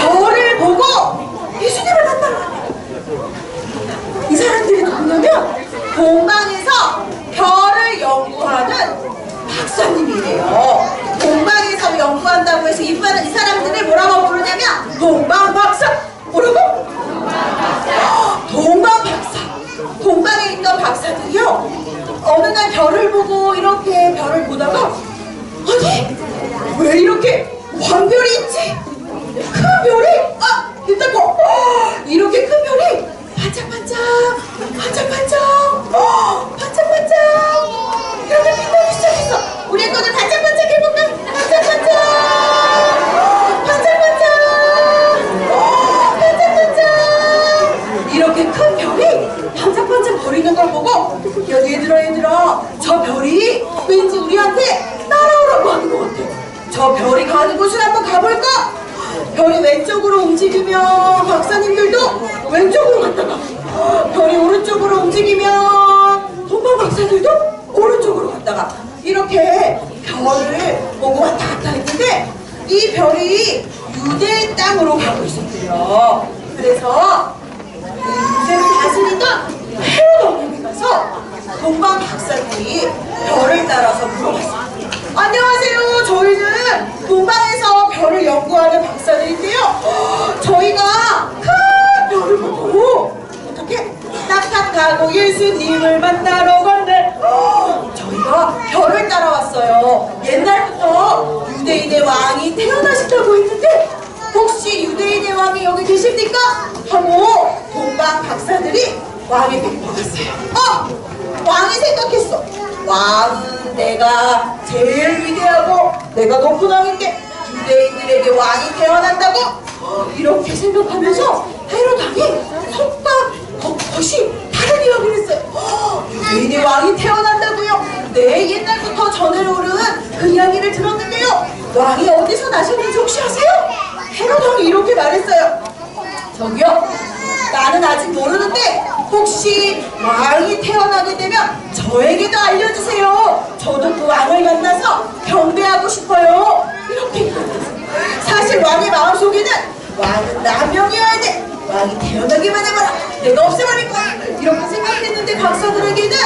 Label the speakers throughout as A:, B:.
A: 겨울을 보고 예수님을 봤다고 이 사람들이 누구냐면 공방에서 별을 연구하는 박사님이래요. 공방에서 연구한다고 해서 이 사람들이 뭐라고 부르냐면 동방 박사 뭐라고? 동방 박사 동방에 있던 박사들이요 어느 날 별을 보고 이런 왜 이렇게 왕별이 있지? 움직이면 동방 박사들도 오른쪽으로 갔다가 이렇게 별을 보고 왔다 갔다 했는데 이 별이 유대 땅으로 가고 있었대요. 그래서 이 유대를 다스리던 왕에게 가서 동방 박사들이 별을 따라서 물어봤어요. 안녕하세요. 저희는 동방에서 별을 연구하는 박사들인데요. 저희가 큰 별을 보고 딱딱하고 예수님을 만나러 갔네. 저희가 별을 따라왔어요. 옛날부터 유대인의 왕이 태어나신다고 했는데 혹시 유대인의 왕이 여기 계십니까? 하고 동방 박사들이 왕에게 물어봤어요. 어! 왕이 생각했어. 왕은 내가 제일 위대하고 내가 높은 왕인데 유대인들에게 왕이 태어난다고 이렇게 생각하면서 겉 것이 다른 이야기를 했어요. 어, 유대인의 왕이 태어난다고요? 네, 옛날부터 전해를 오른 그 이야기를 들었는데요. 왕이 어디서 나셨는지 혹시 아세요? 헤롯 왕이 이렇게 말했어요. 저기요, 나는 아직 모르는데 혹시 왕이 태어나게 되면 저에게도 알려주세요. 저도 그 왕을 만나서 경배하고 싶어요. 이렇게. 사실 왕의 마음속에는 왕은 남명 왕이 태어나기만 해봐라. 내가 없애버릴 거야. 이렇게 생각했는데 박사들에게는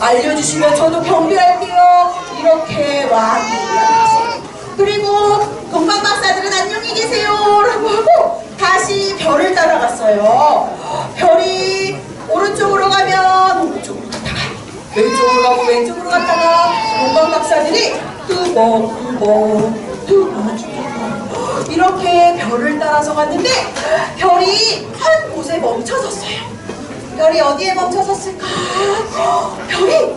A: 알려주시면 저도 경배할게요. 이렇게 이야기했어요. 그리고 동방 박사들은 안녕히 계세요 라고 하고 다시 별을 따라갔어요 별이 오른쪽으로 가면 오른쪽으로 갔다가 왼쪽으로 가고 왼쪽으로 갔다가 동방 박사들이 뚜벅뚜벅 뚜벅뚜벅 이렇게 별을 따라서 갔는데 별이 한 곳에 멈춰섰어요 별이 어디에 멈춰섰을까? 별이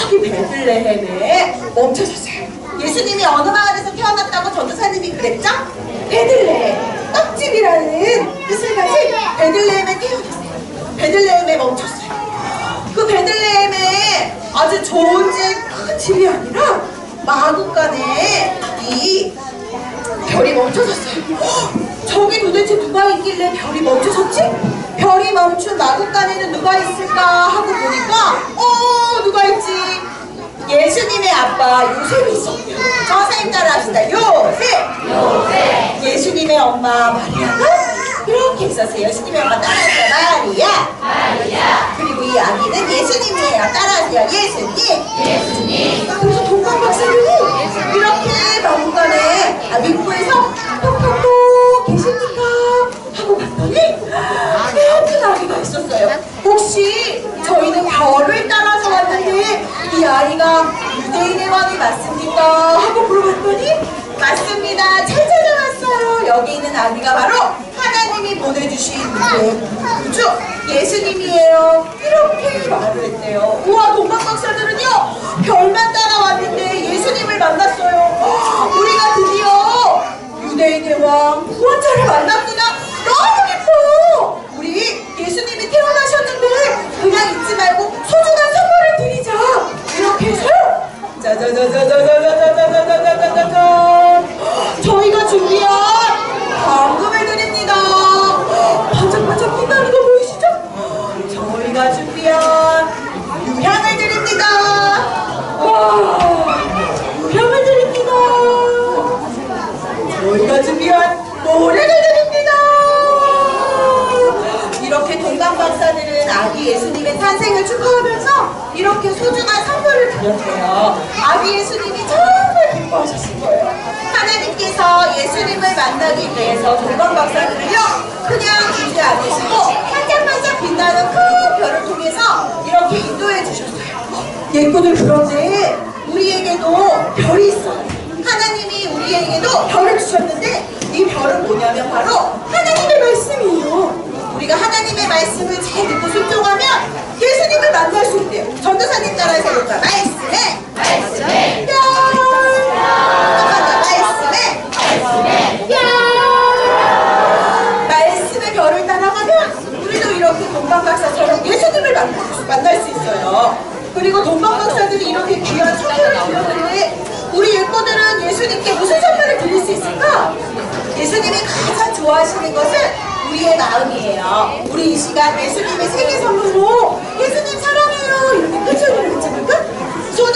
A: 저기 베들레헴에 멈춰섰어요. 예수님이 어느 마을에서 태어났다고 전도사님이 그랬죠? 베들레헴, 떡집이라는 뜻을 가진 베들레헴에 태어났어요. 베들레헴에 멈췄어요. 그 베들레헴에 아주 좋은 집, 큰 집이 아니라 마구간에 이 별이 멈춰섰어요. 헉, 저기 도대체 누가 있길래 별이 멈춰섰지? 별이 멈춘 마구간에는 누가 있을까 하고 보니까 어 누가 있지? 예수님의 아빠 요셉이 있었고요. 선생님 따라 합시다. 요셉. 예수님의 엄마 마리아가 이렇게 있었어요. 예수님의 엄마 따라하세요. 마리아. 그리고 이 아기는 예수님이에요. 따라하세요. 예수님. 그래서 동방 박사님이 이렇게 여기 있는 아기가 바로 하나님이 보내주신 유대 구주 예수님이에요. 이렇게 말을 했대요. 우와 동방 박사들은요 별만 따라왔는데 예수님을 만났어요. 우리가 드디어 유대인의 왕 구원자를 만났구나. 탄생을 축하하면서 이렇게 소중한 선물을 드렸대요. 아기 예수님이 정말 기뻐하셨을 거예요. 하나님께서 예수님을 만나기 위해서 동방 박사들을요 그냥 주지 않으시고 반짝반짝 빛나는 큰 별을 통해서 이렇게 인도해 주셨어요. 예쁘들 그런데 우리에게도 별이 있어요. 하나님이 우리에게도 별을 주셨는데 이 별은 뭐냐면 바로 하나님의 말씀이에요. 우리가 하나님의 말씀을 잘 듣고 순종하면 예수님을 만날 수 있대요. 전도사님 따라서 해볼까? 말씀에 말씀에 별 한번 더. 말씀에 별 말씀의 별을 따라가면 우리도 이렇게 동방박사처럼 예수님을 만날 수, 만날 수 있어요. 그리고 동방박사들이 이렇게 귀한 선물을 드렸는데 우리 예뻐들은 예수님께 무슨 선물을 드릴 수 있을까? 예수님이 가장 좋아하시는 것은 우리의 마음이에요. 우리 이 시간 예수님의 생일 선물로 예수님 사랑해요 이렇게 큰 소리를 외쳐볼까? 손은